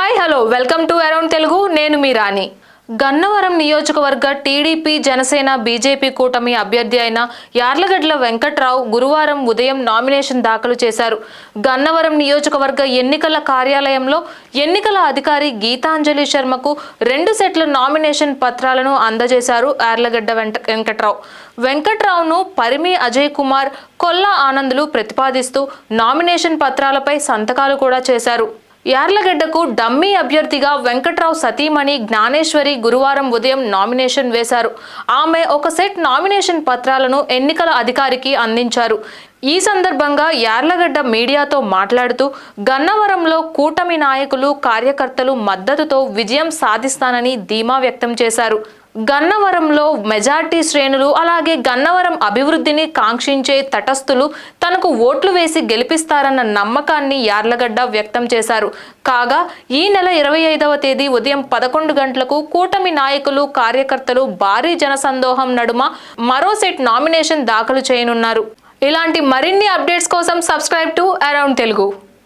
Hi hello. Welcome to around Telugu. నేను మీ రాణి. గన్నవరం నియోజకవర్గ టీడీపీ జనసేన బీజేపీ కూటమి అభ్యర్థి అయిన యార్లగడ్ల వెంకట్రావు గురువారం ఉదయం నామినేషన్ దాఖలు చేశారు. గన్నవరం నియోజకవర్గ ఎన్నికల కార్యాలయంలో ఎన్నికల అధికారి గీతాంజలి శర్మకు రెండు సెట్ల నామినేషన్ పత్రాలను అందజేశారు యార్లగడ్డ వెంట వెంకట్రావు. వెంకట్రావును పరిమి అజయ్ కుమార్ కొల్లా ఆనందులు ప్రతిపాదిస్తూ నామినేషన్ పత్రాలపై సంతకాలు కూడా చేశారు. యార్లగడ్డకు డమ్మీ అభ్యర్థిగా వెంకట్రావు సతీమణి జ్ఞానేశ్వరి గురువారం ఉదయం నామినేషన్ వేశారు. ఆమె ఒక సెట్ నామినేషన్ పత్రాలను ఎన్నికల అధికారికి అందించారు. ఈ సందర్భంగా యార్లగడ్డ మీడియాతో మాట్లాడుతూ గన్నవరంలో కూటమి నాయకులు కార్యకర్తలు మద్దతుతో విజయం సాధిస్తానని ధీమా వ్యక్తం చేశారు. గన్నవరంలో మెజార్టీ శ్రేణులు అలాగే గన్నవరం అభివృద్ధిని కాంక్షించే తటస్థులు తనకు ఓట్లు వేసి గెలిపిస్తారన్న నమ్మకాన్ని యార్లగడ్డ వ్యక్తం చేశారు. కాగా ఈ నెల ఇరవై ఐదవ తేదీ ఉదయం పదకొండు గంటలకు కూటమి నాయకులు కార్యకర్తలు భారీ జనసందోహం నడుమ మరో సెట్ నామినేషన్ దాఖలు చేయనున్నారు. ఇలాంటి మరిన్ని అప్డేట్స్ కోసం సబ్స్క్రైబ్ టు అరౌండ్ తెలుగు.